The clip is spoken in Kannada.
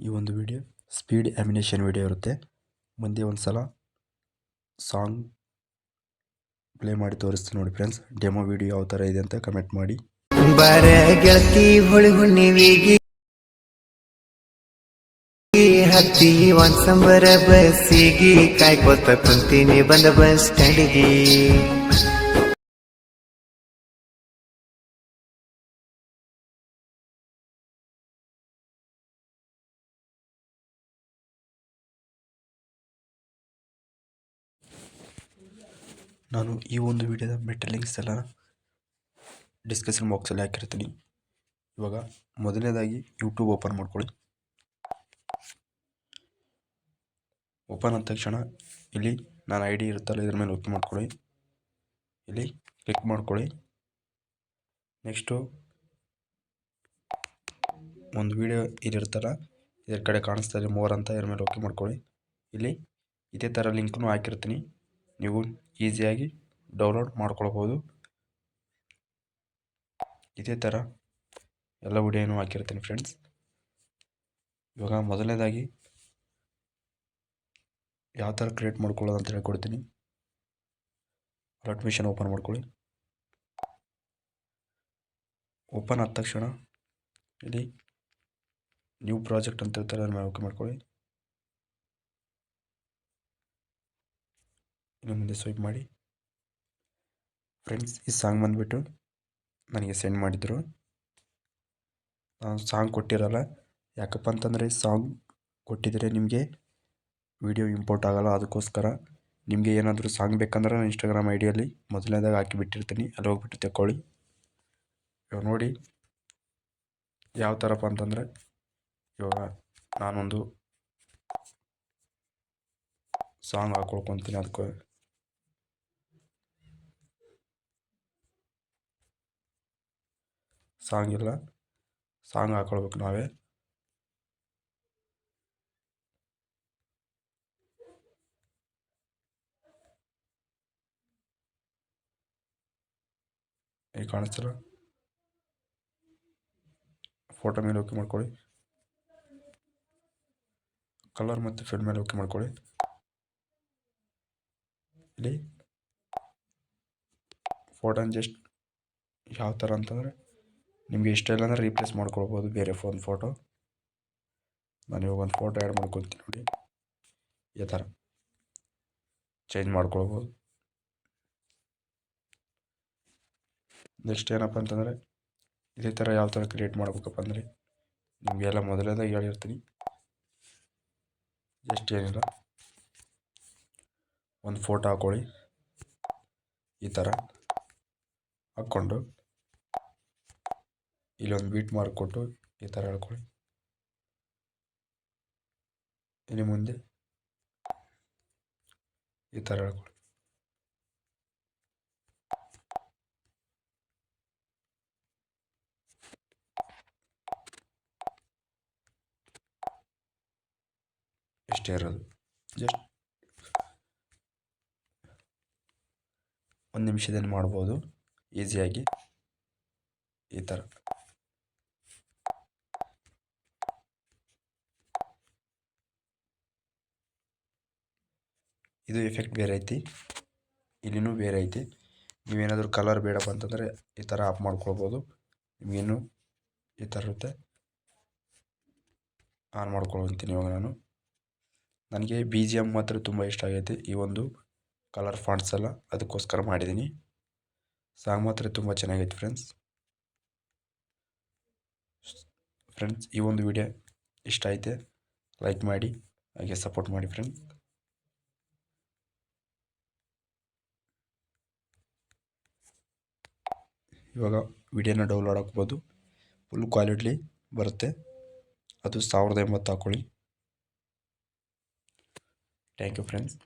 ಈ ಒಂದು ವಿಡಿಯೋ ಸ್ಪೀಡ್ ಆ್ಯಮಿನೇಷನ್ ವಿಡಿಯೋ ಇರುತ್ತೆ. ಮುಂದೆ ಒಂದು ಸಲ ಸಾಂಗ್ ಪ್ಲೇ ಮಾಡಿ ತೋರಿಸ್ತೀನಿ ನೋಡಿ ಫ್ರೆಂಡ್ಸ್ ಡೆಮೋ ವಿಡಿಯೋ ಯಾವ ಥರ ಇದೆ ಅಂತ ಕಮೆಂಟ್ ಮಾಡಿ. ಬಾರ ಗೆಳತಿ ಹುಳಿ ಹುಣ್ಣಿವಿಗಿ ಹತ್ತಿ ಒಂದ್ಸಂಬರ ಬಸ್ಸಿಗಿ ಕಾಯ್ಕೋತ ಕುಂತೀನಿ ಬಂದ ಬಸ್ ಸ್ಟ್ಯಾಂಡಿಗಿ ನಾನು ಈ ಒಂದು ವಿಡಿಯೋದ ಮೆಟಲ್ ಲಿಂಕ್ಸ್ ಎಲ್ಲ ಡಿಸ್ಕ್ರಿಪ್ಷನ್ ಬಾಕ್ಸಲ್ಲಿ ಹಾಕಿರ್ತೀನಿ. ಇವಾಗ ಮೊದಲನೇದಾಗಿ ಯೂಟ್ಯೂಬ್ ಓಪನ್ ಮಾಡ್ಕೊಳ್ಳಿ. ಓಪನ್ ಆದ ತಕ್ಷಣ ಇಲ್ಲಿ ನಾನು ಐ ಡಿ ಇರುತ್ತಲ್ಲ, ಇದ್ರ ಮೇಲೆ ಓಕೆ ಮಾಡ್ಕೊಳ್ಳಿ. ಇಲ್ಲಿ ಕ್ಲಿಕ್ ಮಾಡ್ಕೊಳ್ಳಿ. ನೆಕ್ಸ್ಟು ಒಂದು ವಿಡಿಯೋ ಇದಿರುತ್ತಲ್ಲ ಇದ್ರ ಕಡೆ ಕಾಣಿಸ್ತಾ ಇದೆ ಮೋರ್ ಅಂತ, ಇದ್ರ ಮೇಲೆ ಓಕೆ ಮಾಡ್ಕೊಳ್ಳಿ. ಇಲ್ಲಿ ಇದೇ ಥರ ಲಿಂಕ್ನು ಹಾಕಿರ್ತೀನಿ. ನೀವು ಈಸಿಯಾಗಿ ಡೌನ್ಲೋಡ್ ಮಾಡ್ಕೊಳ್ಬೋದು. ಇದೇ ಥರ ಎಲ್ಲ ವಿಡಿಯೋನು ಹಾಕಿರ್ತೀನಿ ಫ್ರೆಂಡ್ಸ್ ಇವಾಗ ಮೊದಲನೇದಾಗಿ ಯಾವ ಥರ ಕ್ರಿಯೇಟ್ ಮಾಡ್ಕೊಳ್ಳೋದು ಅಂತ ಹೇಳ್ಕೊಡ್ತೀನಿ. ಅಡ್ಮಿಷನ್ ಮಿಷನ್ ಓಪನ್ ಮಾಡ್ಕೊಳ್ಳಿ. ಓಪನ್ ಆದ ತಕ್ಷಣ ಇಲ್ಲಿ ನ್ಯೂ ಪ್ರಾಜೆಕ್ಟ್ ಅಂತ ಇರ್ತಾರೆ ಅದನ್ನು ಓಕೆ ಮಾಡ್ಕೊಳ್ಳಿ. ಇನ್ನು ಮುಂದೆ ಸ್ವೈಪ್ ಮಾಡಿ. ಫ್ರೆಂಡ್ಸ್ ಈ ಸಾಂಗ್ ಬಂದುಬಿಟ್ಟು ನನಗೆ ಸೆಂಡ್ ಮಾಡಿದರು. ನಾನು ಸಾಂಗ್ ಕೊಟ್ಟಿರಲ್ಲ, ಯಾಕಪ್ಪ ಅಂತಂದರೆ ಸಾಂಗ್ ಕೊಟ್ಟಿದ್ರೆ ನಿಮಗೆ ವಿಡಿಯೋ ಇಂಪೋರ್ಟ್ ಆಗೋಲ್ಲ, ಅದಕ್ಕೋಸ್ಕರ ನಿಮಗೆ ಏನಾದರೂ ಸಾಂಗ್ ಬೇಕಂದ್ರೆ ನಾನು ಇನ್ಸ್ಟಾಗ್ರಾಮ್ ಐ ಡಿಯಲ್ಲಿ ಮೊದಲನೇದಾಗ ಹಾಕಿ ಬಿಟ್ಟಿರ್ತೀನಿ, ಅಲ್ಲಿ ಹೋಗ್ಬಿಟ್ಟು ತಗೊಳ್ಳಿ ಇವಾಗ ನೋಡಿ, ಯಾವ ಥರಪ್ಪ ಅಂತಂದರೆ ಇವಾಗ ನಾನೊಂದು ಸಾಂಗ್ ಹಾಕೊಳ್ಕೊತೀನಿ, ಅದಕ್ಕೆ ಸಾಂಗ್ ಇಲ್ಲ. ಸಾಂಗ್ ಹಾಕೊಳ್ಬೇಕು ನಾವೇ. ಈಗ ಕಾಣಿಸ್ತಿಲ್ಲ? ಫೋಟೋ ಮೇಲೆ ಓಕೆ ಮಾಡ್ಕೊಳ್ಳಿ. ಕಲರ್ ಮತ್ತು ಫಿಲ್ ಮೇಲೆ ಓಕೆ ಮಾಡ್ಕೊಳ್ಳಿ. ಇಲ್ಲಿ. ಫೋಟೋನ ಜಸ್ಟ್ ಯಾವ ಥರ ಅಂತಂದರೆ ನಿಮಗೆ ಇಷ್ಟ ಇಲ್ಲ ಅಂದರೆ ರೀಪ್ಲೇಸ್ ಮಾಡ್ಕೊಳ್ಬೋದು, ಬೇರೆ ಫೋನ್ ಫೋಟೋ ನಾನು ಇವಾಗ ಒಂದು ಫೋಟೋ ಆ್ಯಡ್ ಮಾಡ್ಕೊಳ್ತೀನಿ ನೋಡಿ. ಈ ಥರ ಚೇಂಜ್ ಮಾಡ್ಕೊಳ್ಬೋದು. ನೆಕ್ಸ್ಟ್ ಏನಪ್ಪ ಅಂತಂದರೆ, ಇದೇ ಥರ ಯಾವ ಥರ ಕ್ರಿಯೇಟ್ ಮಾಡ್ಬೇಕಪ್ಪ ಅಂದರೆ ನಿಮಗೆಲ್ಲ ಮೊದಲೇದಾಗ ಹೇಳಿರ್ತೀನಿ. ಜಸ್ಟ್ ಏನಿಲ್ಲ. ಒಂದು ಫೋಟೋ ಹಾಕ್ಕೊಳ್ಳಿ ಈ ಥರ ಹಾಕ್ಕೊಂಡು. ಇಲ್ಲೊಂದು ಬೀಟ್ ಮಾರ್ಕ್ ಕೊಟ್ಟು ಈ ಥರ ಹೇಳ್ಕೊಳ್ಳಿ. ಇನ್ನು ಮುಂದೆ ಈ ಥರ ಹೇಳ್ಕೊಳ್ಳಿ. ಇಷ್ಟೇ ಇರೋದು. ಜಸ್ಟ್ ಒಂದು ನಿಮಿಷದಲ್ಲಿ ಮಾಡ್ಬೋದು. ಈಸಿಯಾಗಿ ಈ ಥರ ಇದು ಎಫೆಕ್ಟ್ ಬೇರೆ ಐತಿ. ಇಲ್ಲಿನೂ ಬೇರೆ ಐತಿ. ನೀವೇನಾದರೂ ಕಲರ್ ಬೇಡಪ್ಪ ಅಂತಂದರೆ ಈ ಥರ ಆಫ್ ಮಾಡ್ಕೊಳ್ಬೋದು. ನಿಮಗೇನು ಈ ಥರ ಇರುತ್ತೆ. ಆನ್ ಮಾಡ್ಕೊಳ್ತೀನಿ ಇವಾಗ ನಾನು. ನನಗೆ ಬಿ ಜಿ ಎಂ ಮಾತ್ರ ತುಂಬ ಇಷ್ಟ ಆಗೈತೆ. ಈ ಒಂದು ಕಲರ್ ಫಾಂಟ್ಸ್ ಎಲ್ಲ ಅದಕ್ಕೋಸ್ಕರ ಮಾಡಿದ್ದೀನಿ. ಸಾಂಗ್ ಮಾತ್ರ ತುಂಬ ಚೆನ್ನಾಗೈತೆ ಫ್ರೆಂಡ್ಸ್ ಫ್ರೆಂಡ್ಸ್ ಈ ಒಂದು ವಿಡಿಯೋ ಇಷ್ಟ ಐತೆ. ಲೈಕ್ ಮಾಡಿ, ಹಾಗೆ ಸಪೋರ್ಟ್ ಮಾಡಿ ಫ್ರೆಂಡ್ಸ್ ಇವಾಗ ವಿಡಿಯೋನ ಡೌನ್ಲೋಡ್ ಹಾಕ್ಬೋದು. ಫುಲ್ ಕ್ವಾಲಿಟಿಲಿ ಬರುತ್ತೆ. ಅದು ಸಾವಿರದ ಎಂಬತ್ತು ಹಾಕ್ಕೊಳ್ಳಿ ಥ್ಯಾಂಕ್ ಯು ಫ್ರೆಂಡ್ಸ್